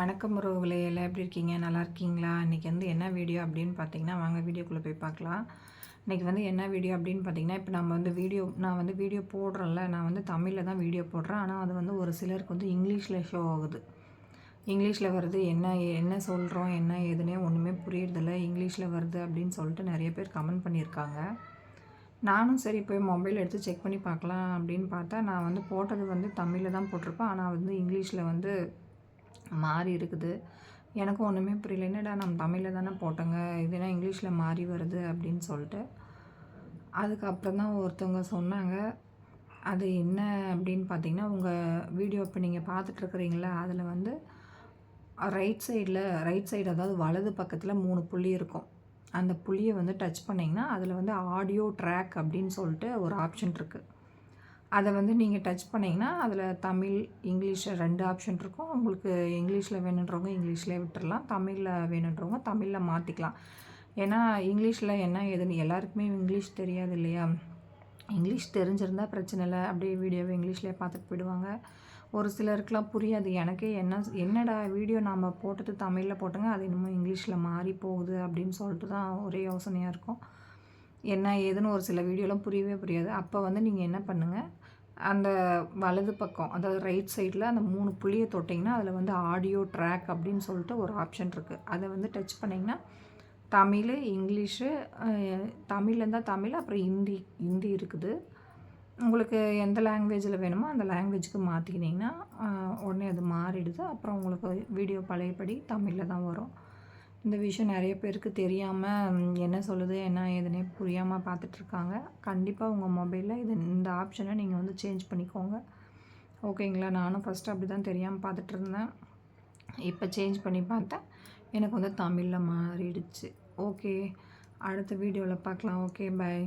வணக்கம் உறவுகளே எல்லாம் எப்படி இருக்கீங்க? நல்லா இருக்கீங்களா? இன்றைக்கி வந்து என்ன வீடியோ அப்படின்னு பார்த்தீங்கன்னா வாங்க வீடியோக்குள்ளே போய் பார்க்கலாம். இன்றைக்கி வந்து என்ன வீடியோ அப்படின்னு பார்த்தீங்கன்னா இப்போ நம்ம வந்து வீடியோ நான் வந்து வீடியோ போடுறேன்ல. நான் வந்து தமிழில் தான் வீடியோ போடுறேன். ஆனால் அது வந்து ஒரு சிலருக்கு வந்து இங்கிலீஷில் ஷோ ஆகுது. இங்கிலீஷில் வருது என்ன என்ன சொல்கிறோம் என்ன ஏதுனே ஒன்றுமே புரியறதில்ல. இங்கிலீஷில் வருது அப்படின்னு சொல்லிட்டு நிறைய பேர் கமெண்ட் பண்ணியிருக்காங்க. நானும் சரி போய் மொபைல் எடுத்து செக் பண்ணி பார்க்கலாம் அப்படின்னு பார்த்தா நான் வந்து போட்டது வந்து தமிழில் தான் போட்டிருப்பேன். ஆனால் வந்து இங்கிலீஷில் வந்து மாறி இருக்குது. எனக்கும் ஒன்றுமே புரியல. என்னடா நம்ம தமிழில் தானே போட்டோங்க? இதுனா இங்கிலீஷில் மாறி வருது அப்படின்னு சொல்லிட்டு. அதுக்கப்புறம் தான் ஒருத்தவங்க சொன்னாங்க அது என்ன அப்படின்னு பார்த்தீங்கன்னா உங்கள் வீடியோ இப்போ நீங்கள் பார்த்துட்ருக்குறீங்களா அதில் வந்து ரைட் சைடில் ரைட் சைடு அதாவது வலது பக்கத்தில் மூணு புள்ளி இருக்கும். அந்த புள்ளியை வந்து டச் பண்ணிங்கன்னா அதில் வந்து ஆடியோ ட்ராக் அப்படின்னு சொல்லிட்டு ஒரு ஆப்ஷன் இருக்குது அதை வந்து நீங்கள் டச் பண்ணிங்கன்னா அதில் தமிழ் இங்கிலீஷ் ரெண்டு ஆப்ஷன் இருக்கும். உங்களுக்கு இங்கிலீஷில் வேணுன்றவங்க இங்கிலீஷ்லேயே விட்டுடலாம் தமிழில் வேணுன்றவங்க தமிழில் மாற்றிக்கலாம் ஏன்னா இங்கிலீஷில் என்ன ஏதுன்னு எல்லாருக்குமே இங்கிலீஷ் தெரியாது இல்லையா? இங்கிலீஷ் தெரிஞ்சிருந்தால் பிரச்சனை இல்லை. அப்படியே வீடியோவை இங்கிலீஷ்லேயே பார்த்துட்டு போயிடுவாங்க. ஒரு சிலருக்குலாம் புரியாது. எனக்கே என்ன என்னடா வீடியோ நாம் போட்டது தமிழில் போட்டோங்க அது இன்னமும் இங்கிலீஷில் மாறி போகுது அப்படின்னு சொல்லிட்டு தான் ஒரே யோசனையாக இருக்கும். என்ன ஏதுன்னு ஒரு சில வீடியோலாம் புரியவே புரியாது. அப்போ வந்து நீங்கள் என்ன பண்ணுங்கள் அந்த வலது பக்கம் அதாவது ரைட் சைடில் அந்த மூணு புள்ளியை தொட்டிங்கன்னா அதில் வந்து ஆடியோ ட்ராக் அப்படின்னு சொல்லிட்டு ஒரு ஆப்ஷன் இருக்குது அதை வந்து டச் பண்ணிங்கன்னா தமிழ் இங்கிலீஷு தமிழ் இருந்தால் தமிழ் அப்புறம் ஹிந்தி ஹிந்தி இருக்குது. உங்களுக்கு எந்த லாங்குவேஜில் வேணுமோ அந்த லாங்குவேஜுக்கு மாற்றிக்கினீங்கன்னா உடனே அது மாறிடுது. அப்புறம் உங்களுக்கு வீடியோ பழையபடி தமிழில் தான் வரும். இந்த விஷயம் நிறைய பேருக்கு தெரியாமல் என்ன சொல்லுது என்ன ஏதுனே புரியாமல் பார்த்துட்ருக்காங்க. கண்டிப்பாக உங்கள் மொபைலில் இது இந்த ஆப்ஷனை நீங்கள் வந்து சேஞ்ச் பண்ணிக்கோங்க. ஓகேங்களா? நானும் ஃபஸ்ட்டு அப்படி தான் தெரியாமல் பார்த்துட்ருந்தேன். இப்போ சேஞ்ச் பண்ணி பார்த்தேன். எனக்கு வந்து தமிழில் மாறிடுச்சு. ஓகே. அடுத்த வீடியோவில் பார்க்கலாம். Okay bye